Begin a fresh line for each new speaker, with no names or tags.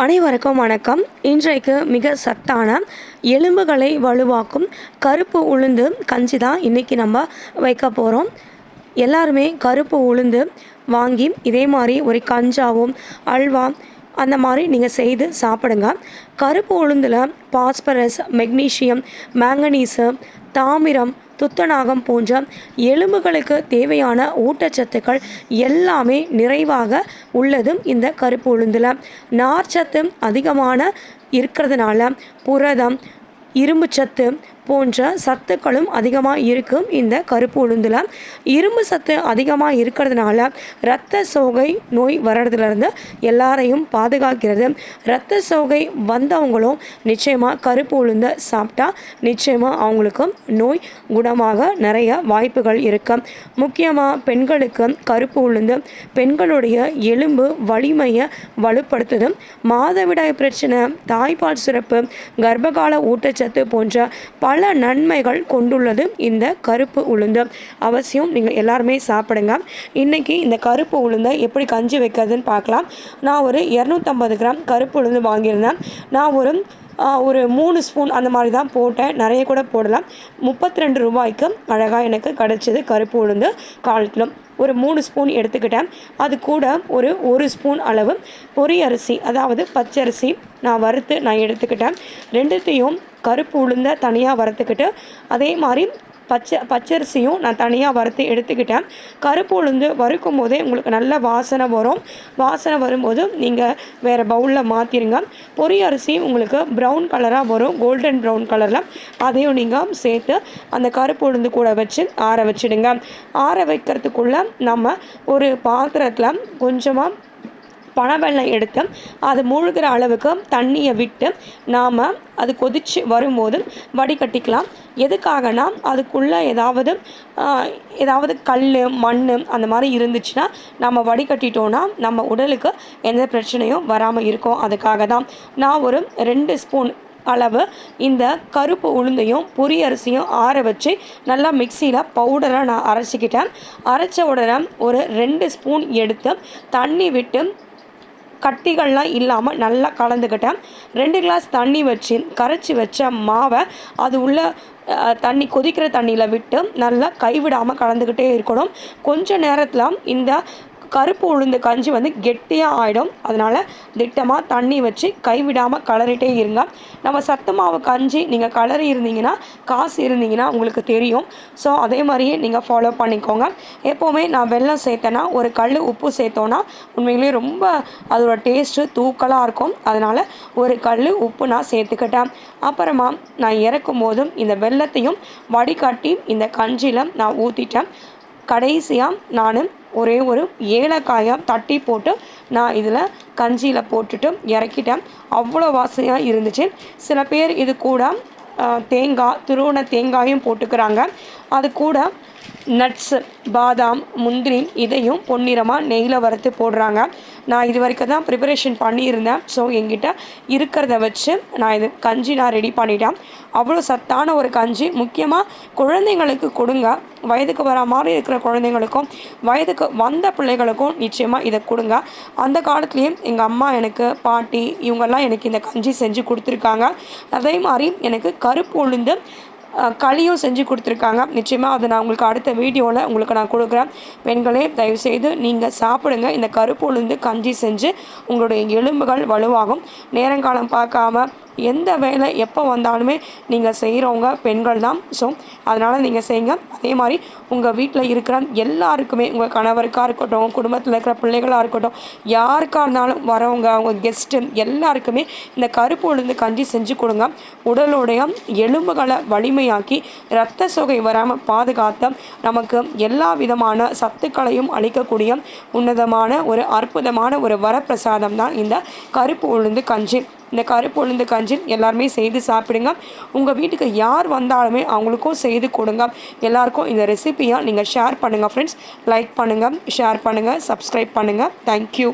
அனைவருக்கும் வணக்கம். இன்றைக்கு மிக சத்தான எலும்புகளை வலுவாக்கும் கருப்பு உளுந்து கஞ்சி தான் இன்றைக்கி நம்ம வைக்க போகிறோம் எல்லாருமே கருப்பு உளுந்து வாங்கி இதே மாதிரி ஒரு கஞ்சாவும் அல்வா அந்த மாதிரி நீங்கள் செய்து சாப்பிடுங்க. கருப்பு உளுந்தில் பாஸ்பரஸ் மெக்னீஷியம் மேங்கனீஸு தாமிரம் துத்தநாகம் போன்ற எலும்புகளுக்கு தேவையான ஊட்டச்சத்துக்கள் எல்லாமே நிறைவாக உள்ளதும் இந்த கருப்பு உளுந்தில். நார்ச்சத்து அதிகமான இருக்கிறதுனால புரதம் இரும்புச்சத்து போன்ற சத்துக்களும் அதிகமாக இருக்கும் இந்த கருப்பு உளுந்தில். இரும்பு சத்து அதிகமாக இருக்கிறதுனால இரத்த சோகை நோய் வர்றதுலேருந்து எல்லாரையும் பாதுகாக்கிறது. இரத்த சோகை வந்தவங்களும் நிச்சயமாக கருப்பு உளுந்த சாப்பிட்டா நிச்சயமாக அவங்களுக்கும் நோய் குணமாக நிறைய வாய்ப்புகள் இருக்கும் முக்கியமாக பெண்களுக்கு கருப்பு உளுந்து பெண்களுடைய எலும்பு வலிமையை வலுப்படுத்துதும் மாதவிடாய் பிரச்சனை தாய்ப்பால் சுரப்பு கர்ப்பகால ஊட்டச்சத்து போன்ற பல பல நன்மைகள் கொண்டுள்ளது இந்த கருப்பு உளுந்து. அவசியம் நீங்கள் எல்லாருமே சாப்பிடுங்க. இன்றைக்கி இந்த கருப்பு உளுந்தை எப்படி கஞ்சி வைக்கிறதுன்னு பார்க்கலாம். நான் ஒரு இரநூத்தம்பது கிராம் கருப்பு உளுந்து வாங்கியிருந்தேன். நான் ஒரு ஒரு மூணு ஸ்பூன் அந்த மாதிரி தான் போட்டேன். நிறைய கூட போடலாம். முப்பத்தி ரெண்டு ரூபாய்க்கு அழகாக எனக்கு கிடச்சிது கருப்பு உளுந்து கால் கிலோ. ஒரு மூணு ஸ்பூன் எடுத்துக்கிட்டேன். அது கூட ஒரு ஒரு ஸ்பூன் அளவு பொரி அரிசி அதாவது பச்சரிசி நான் வறுத்து நான் எடுத்துக்கிட்டேன். ரெண்டுத்தையும் கருப்பு உளுந்த தனியாக வறுத்துக்கிட்டு அதே மாதிரி பச்சை பச்சரிசியும் நான் தனியாக வறுத்து எடுத்துக்கிட்டேன். கருப்பு உளுந்து வறுக்கும் போதே உங்களுக்கு நல்ல வாசனை வரும். வாசனை வரும்போது நீங்கள் வேறு பவுலில் மாற்றிடுங்க பொரி அரிசி உங்களுக்கு ப்ரௌன் கலராக வரும். கோல்டன் ப்ரௌன் கலரில் அதையும் நீங்கள் சேர்த்து அந்த கருப்பு உளுந்து கூட வச்சு ஆற வச்சுடுங்க. ஆற வைக்கிறதுக்குள்ளே நம்ம ஒரு பாத்திரத்தில் கொஞ்சமாக பனவெல்லம் எடுத்து அது மூழ்கிற அளவுக்கு தண்ணியை விட்டு நாம் அது கொதித்து வரும்போது வடிகட்டிக்கலாம். எதுக்காகனா அதுக்குள்ளே ஏதாவது ஏதாவது கல் மண் அந்த மாதிரி இருந்துச்சுன்னா நம்ம வடிகட்டிட்டோன்னா நம்ம உடலுக்கு எந்த பிரச்சனையும் வராமல் இருக்கும். அதுக்காக தான் நான் ஒரு ரெண்டு ஸ்பூன் அளவு இந்த கருப்பு உளுந்தையும் பொரி அரிசியும் ஆற வச்சு நல்லா மிக்சியில் பவுடராக நான் அரைச்சிக்கிட்டேன். அரைச்ச உடனே ஒரு ரெண்டு ஸ்பூன் எடுத்து தண்ணி விட்டு கட்டிகள்லாம் இல்லாமல் நல்லா கலந்துக்கிட்டேன். ரெண்டு கிளாஸ் தண்ணி வச்சு கரைச்சி வச்ச மாவை அது உள்ள தண்ணி கொதிக்கிற தண்ணியில் விட்டு நல்லா கைவிடாமல் கலந்துக்கிட்டே இருக்கணும். கொஞ்ச நேரத்தில் இந்த கருப்பு உளுந்து கஞ்சி வந்து கெட்டியாக ஆகிடும் அதனால் திட்டமாக தண்ணி வச்சு கைவிடாமல் கலரிட்டே இருங்க. நம்ம சத்து மாவு கஞ்சி நீங்கள் கலரி இருந்தீங்கன்னா காசு இருந்தீங்கன்னா உங்களுக்கு தெரியும். ஸோ அதே மாதிரியே நீங்கள் ஃபாலோ பண்ணிக்கோங்க. எப்போவுமே நான் வெள்ளம் சேர்த்தேன்னா ஒரு கல் உப்பு சேர்த்தோன்னா உண்மையிலேயே ரொம்ப அதோட டேஸ்ட்டு தூக்கலாக இருக்கும். அதனால் ஒரு கல் உப்பு நான் சேர்த்துக்கிட்டேன். அப்புறமா நான் இறக்கும் போதும் இந்த வெள்ளத்தையும் வடிகட்டி இந்த கஞ்சியில் நான் ஊற்றிட்டேன் கடைசியாக நான் ஒரே ஒரு ஏலக்காயாக தட்டி போட்டு நான் இதில் கஞ்சியில் போட்டுட்டு இறக்கிட்டேன். அவ்வளோ வாசனையாக இருந்துச்சு. சில பேர் இது கூட தேங்காய் துருவன தேங்காயும் போட்டுக்கிறாங்க. அது கூட நட்ஸு பாதாம் முந்திரி இதையும் பொன்னிறமாக நெய்யில் வறுத்து போடுறாங்க. நான் இது வரைக்கும் தான் ப்ரிப்பரேஷன் பண்ணியிருந்தேன். ஸோ எங்கிட்ட இருக்கிறத வச்சு நான் இது கஞ்சி நான் ரெடி பண்ணிட்டேன். அவ்வளோ சத்தான ஒரு கஞ்சி. முக்கியமாக குழந்தைங்களுக்கு கொடுங்க. வயதுக்கு வர மாதிரி இருக்கிற குழந்தைங்களுக்கும் வயதுக்கு வந்த பிள்ளைகளுக்கும் நிச்சயமாக இதை கொடுங்க. அந்த காலத்துலேயும் எங்கள் அம்மா எனக்கு பாட்டி இவங்கெல்லாம் எனக்கு இந்த கஞ்சி செஞ்சு கொடுத்துருக்காங்க. அதே மாதிரி எனக்கு கருப்பு உளுந்து களியும் செஞ்சு கொடுத்துருக்காங்க. நிச்சயமாக அதை நான் உங்களுக்கு அடுத்த வீடியோவில் உங்களுக்கு நான் கொடுக்குறேன். பெண்களே தயவுசெய்து நீங்கள் சாப்பிடுங்க. இந்த கருப்பு உளுந்து கஞ்சி செஞ்சு உங்களுடைய எலும்புகள் வலுவாகும். நேரங்காலம் பார்க்காம எந்த வேலை எப்போ வந்தாலுமே நீங்கள் செய்கிறவங்க பெண்கள் தான். ஸோ அதனால் நீங்கள் செய்யுங்க. அதே மாதிரி உங்கள் வீட்டில் இருக்கிற எல்லாருக்குமே உங்கள் கணவருக்காக இருக்கட்டும் குடும்பத்தில் இருக்கிற பிள்ளைகளாக இருக்கட்டும் யாருக்காக இருந்தாலும் வரவங்க அவங்க கெஸ்ட்டு எல்லாருக்குமே இந்த கருப்பு உளுந்து கஞ்சி செஞ்சு கொடுங்க. உடலுடைய எலும்புகளை வலிமையாக்கி ரத்த சுகை வராமல் பாதுகாத்த நமக்கு எல்லா விதமான சத்துக்களையும் அளிக்கக்கூடிய உன்னதமான ஒரு அற்புதமான ஒரு வரப்பிரசாதம் தான் இந்த கருப்பு உளுந்து கஞ்சி. இந்த கருப்பு உளுந்து கஞ்சி எல்லாருமே செய்து சாப்பிடுங்க. உங்கள் வீட்டுக்கு யார் வந்தாலுமே அவங்களுக்கும் செய்து கொடுங்க. எல்லாருக்கும் இந்த ரெசிபியாக நீங்கள் ஷேர் பண்ணுங்கள் ஃப்ரெண்ட்ஸ் லைக் பண்ணுங்கள் ஷேர் பண்ணுங்கள் சப்ஸ்கிரைப் பண்ணுங்கள் தேங்க்யூ